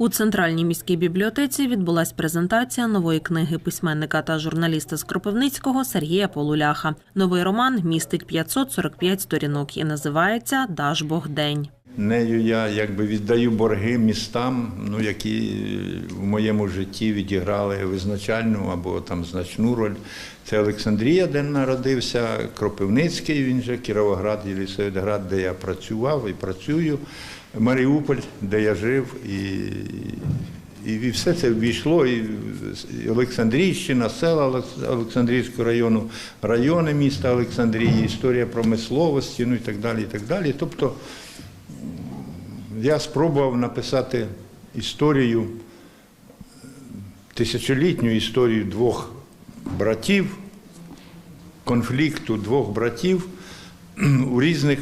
У центральній міській бібліотеці відбулася презентація нової книги письменника та журналіста з Кропивницького Сергія Полуляха. Новий роман містить 545 сторінок і називається Даш Бог день. Нею я якби віддаю борги містам, ну які в моєму житті відіграли визначальну або там значну роль. Це Олександрія, де народився, Кропивницький, він же Кіровоград, Єлісаветград, де я працював і працюю, Маріуполь, де я жив, і, і все це ввійшло. І Олександрійщина, села Олекс- Олександрійського району, райони міста Олександрії, історія промисловості, ну і так далі. І так далі. Тобто я спробував написати історію, тисячолітню історію двох братів, конфлікту двох братів у різних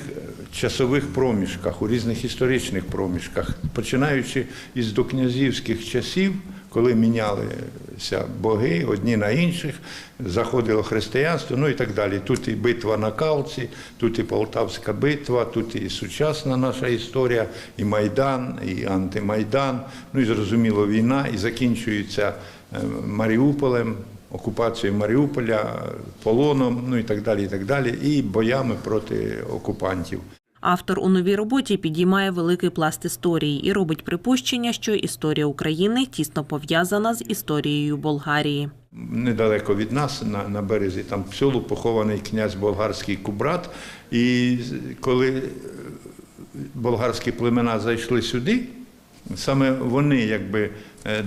часових проміжках, у різних історичних проміжках, починаючи із докнязівських часів, коли мінялися боги одні на інших, заходило християнство, ну і так далі. Тут і битва на Калці, тут і Полтавська битва, тут і сучасна наша історія, і Майдан, і антимайдан, ну і зрозуміло, війна, і закінчується е, Маріуполем, окупацією Маріуполя, полоном, ну і так далі, і так далі, і боями проти окупантів. Автор у новій роботі підіймає великий пласт історії і робить припущення, що історія України тісно пов'язана з історією Болгарії. Недалеко від нас, на, на березі там Псьолу, похований князь болгарський Кубрат. І коли е, болгарські племена зайшли сюди, саме вони якби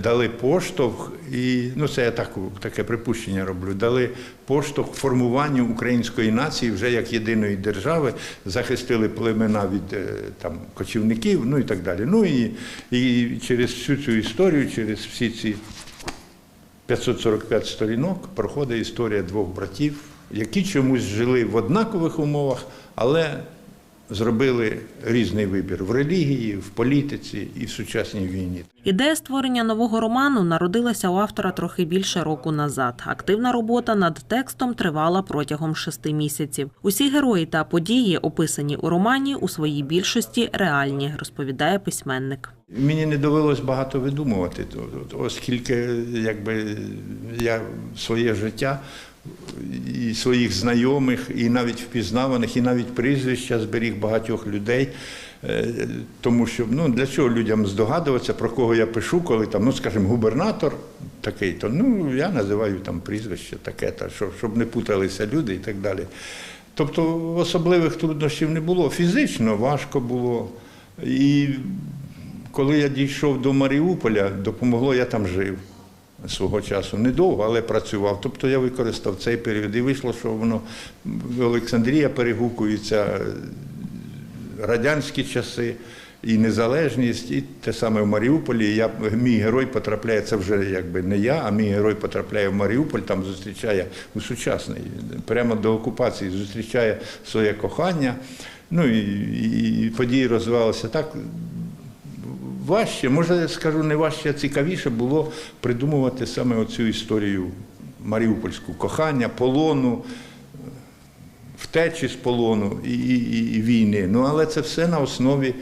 дали поштовх, і ну це я так, таке припущення роблю, дали поштовх формуванню української нації вже як єдиної держави, захистили племена від е, там кочівників, ну і так далі. Ну і, і через всю цю історію, через всі ці 545 сторінок проходить історія двох братів, які чомусь жили в однакових умовах, але зробили різний вибір в релігії, в політиці і в сучасній війні. Ідея створення нового роману народилася у автора трохи більше року назад. Активна робота над текстом тривала протягом шести місяців. Усі герої та події, описані у романі, у своїй більшості реальні, розповідає письменник. Мені не довелось багато видумувати, оскільки якби я своє життя і своїх знайомих, і навіть впізнаваних, і навіть прізвища зберіг багатьох людей. Е, Тому що ну для чого людям здогадуватися, про кого я пишу, коли там, ну скажімо, губернатор такий, то ну я називаю там прізвище таке, та щоб, щоб не путалися люди і так далі. Тобто особливих труднощів не було. Фізично важко було. І коли я дійшов до Маріуполя, допомогло, я там жив свого часу. Недовго, але працював. Тобто я використав цей період. І вийшло, що воно Олександрія перегукується, е, радянські часи. І незалежність, і те саме в Маріуполі. Я, мій герой потрапляє, це вже якби не я, а мій герой потрапляє в Маріуполь, там зустрічає у сучасний, прямо до окупації, зустрічає своє кохання. Ну і, і події розвивалися так. Важче, може скажу, не важче, а цікавіше було придумувати саме оцю історію маріупольську кохання, полону, втечі з полону і, і, і війни. Ну але це все на основі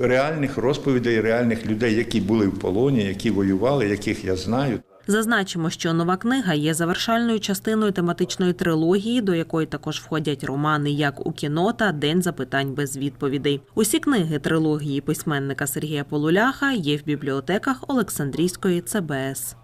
реальних розповідей, реальних людей, які були в полоні, які воювали, яких я знаю. Зазначимо, що нова книга є завершальною частиною тематичної трилогії, до якої також входять романи як у кіно та День запитань без відповідей. Усі книги трилогії письменника Сергія Полуляха є в бібліотеках Олександрійської ЦБС.